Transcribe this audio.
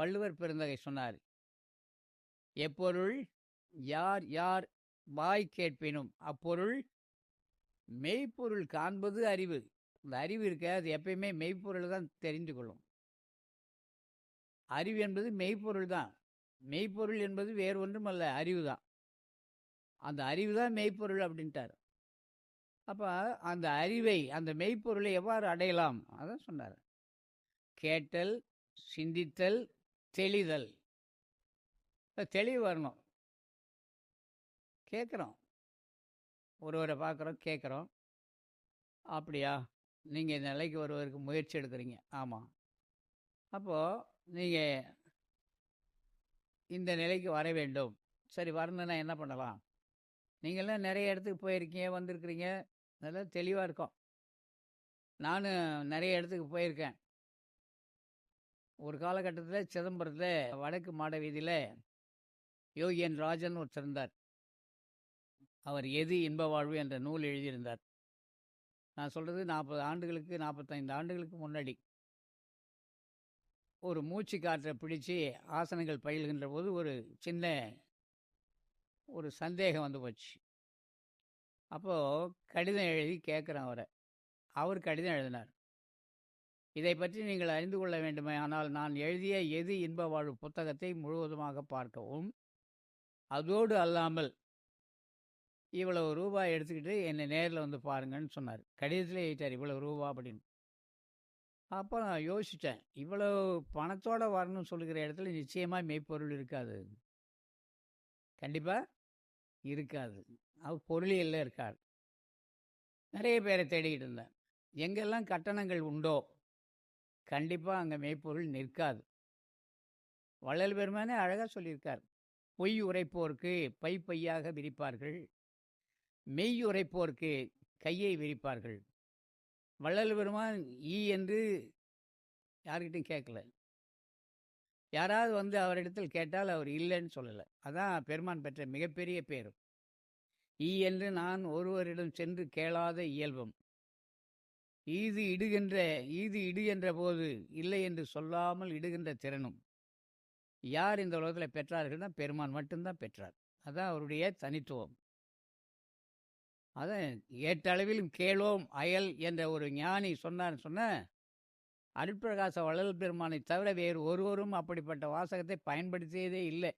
வள்ளுவர் பெருந்தகை சொன்னார். எப்பொருள் யார் யார் வாய் கேட்பினும் அப்பொருள் மெய்ப்பொருள் காண்பது அறிவு. இந்த அறிவு இருக்க அது எப்பயுமே மெய்ப்பொருள் தான் தெரிந்து கொள்ளும். அறிவு என்பது மெய்ப்பொருள் தான். மெய்ப்பொருள் என்பது வேறு ஒன்றும் அல்ல அறிவு தான். அந்த அறிவு தான் மெய்ப்பொருள் அப்படின்ட்டார். அப்போ அந்த அறிவை அந்த மெய்ப்பொருளை எவ்வாறு அடையலாம்? அதான் சொன்னார். கேட்டல் சிந்தித்தல் தெளிதல். தெளிவு வரணும். கேட்குறோம். ஒருவரை பார்க்குறோம் கேட்குறோம். அப்படியா? நீங்கள் இந்த நிலைக்கு ஒருவருக்கு முயற்சி எடுக்கிறீங்க. ஆமாம் அப்போது நீங்கள் இந்த நிலைக்கு வர வேண்டும். சரி வரணுன்னா என்ன பண்ணலாம்? நீங்களாம் நிறைய இடத்துக்கு போயிருக்கீங்க வந்திருக்கிறீங்க. நல்லா தெளிவாக இருக்கும். நானும் நிறைய இடத்துக்கு போயிருக்கேன். ஒரு காலகட்டத்தில் சிதம்பரத்தில் வடக்கு மாட வீதியில் யோகியன் ராஜன் ஒருத்தர் இருந்தார். அவர் எது இன்ப வாழ்வு என்ற நூல் எழுதியிருந்தார். நான் சொல்கிறது நாற்பது ஆண்டுகளுக்கு நாற்பத்தைந்து ஆண்டுகளுக்கு முன்னாடி. ஒரு மூச்சு காற்றை பிடிச்சி ஆசனங்கள் பயில்கின்ற போது ஒரு சின்ன ஒரு சந்தேகம் வந்து போச்சு. அப்போது கடிதம் எழுதி கேட்குறேன் அவரை. அவர் கடிதம் எழுதினார். இதை பற்றி நீங்கள் அறிந்து கொள்ள வேண்டுமே. ஆனால் நான் எழுதிய எது இன்ப வாழ்வு புத்தகத்தை முழுவதுமாக பார்க்கவும். அதோடு அல்லாமல் இவ்வளவு ரூபாய் எடுத்துக்கிட்டு என்னை நேரில் வந்து பாருங்கன்னு சொன்னார். கடிதத்திலே எழுதிட்டார் இவ்வளவு ரூபா அப்படின்னு. அப்போ நான் யோசித்தேன் இவ்வளோ பணத்தோடு வரணும்னு சொல்லுகிற இடத்துல நிச்சயமாக மெய்ப்பொருள் இருக்காது. கண்டிப்பாக இருக்காது. அவர் பொருளியல்ல இருக்கார் நிறைய பேரை தேடிக்கிட்டு இருந்தேன். எங்கெல்லாம் கட்டணங்கள் உண்டோ கண்டிப்பாக அங்கே மெய்ப்பொருள் நிற்காது. வள்ளல் பெருமானே அழகாக சொல்லியிருக்கார். பொய் உரைப்போருக்கு பை பையாக விரிப்பார்கள். மெய் உரைப்போருக்கு கையை விரிப்பார்கள். வள்ளல் பெருமான் ஈ என்று யார்கிட்டையும் கேட்கல. யாராவது வந்து அவரிடத்தில் கேட்டால் அவர் இல்லைன்னு சொல்லலை. அதான் பெருமான் பெற்ற மிகப்பெரிய பேர் ஈ என்று நான் ஒருவரிடம் சென்று கேளாத இயல்பம். ஈது இடுகின்ற ஈது என்ற போது இல்லை என்று சொல்லாமல் இடுகின்ற திறனும். யார் இந்த உலகத்தில் பெற்றார்கள்னா பெருமான் மட்டும்தான் பெற்றார். அதான் அவருடைய தனித்துவம். அதான் ஏற்றளவிலும் கேளோம் அயல் என்ற ஒரு ஞானி சொன்னார் சொன்ன அருட்பிரகாச வள்ளல் பெருமானை தவிர வேறு ஒருவரும் அப்படிப்பட்ட வாசகத்தை பயன்படுத்தியதே இல்லை.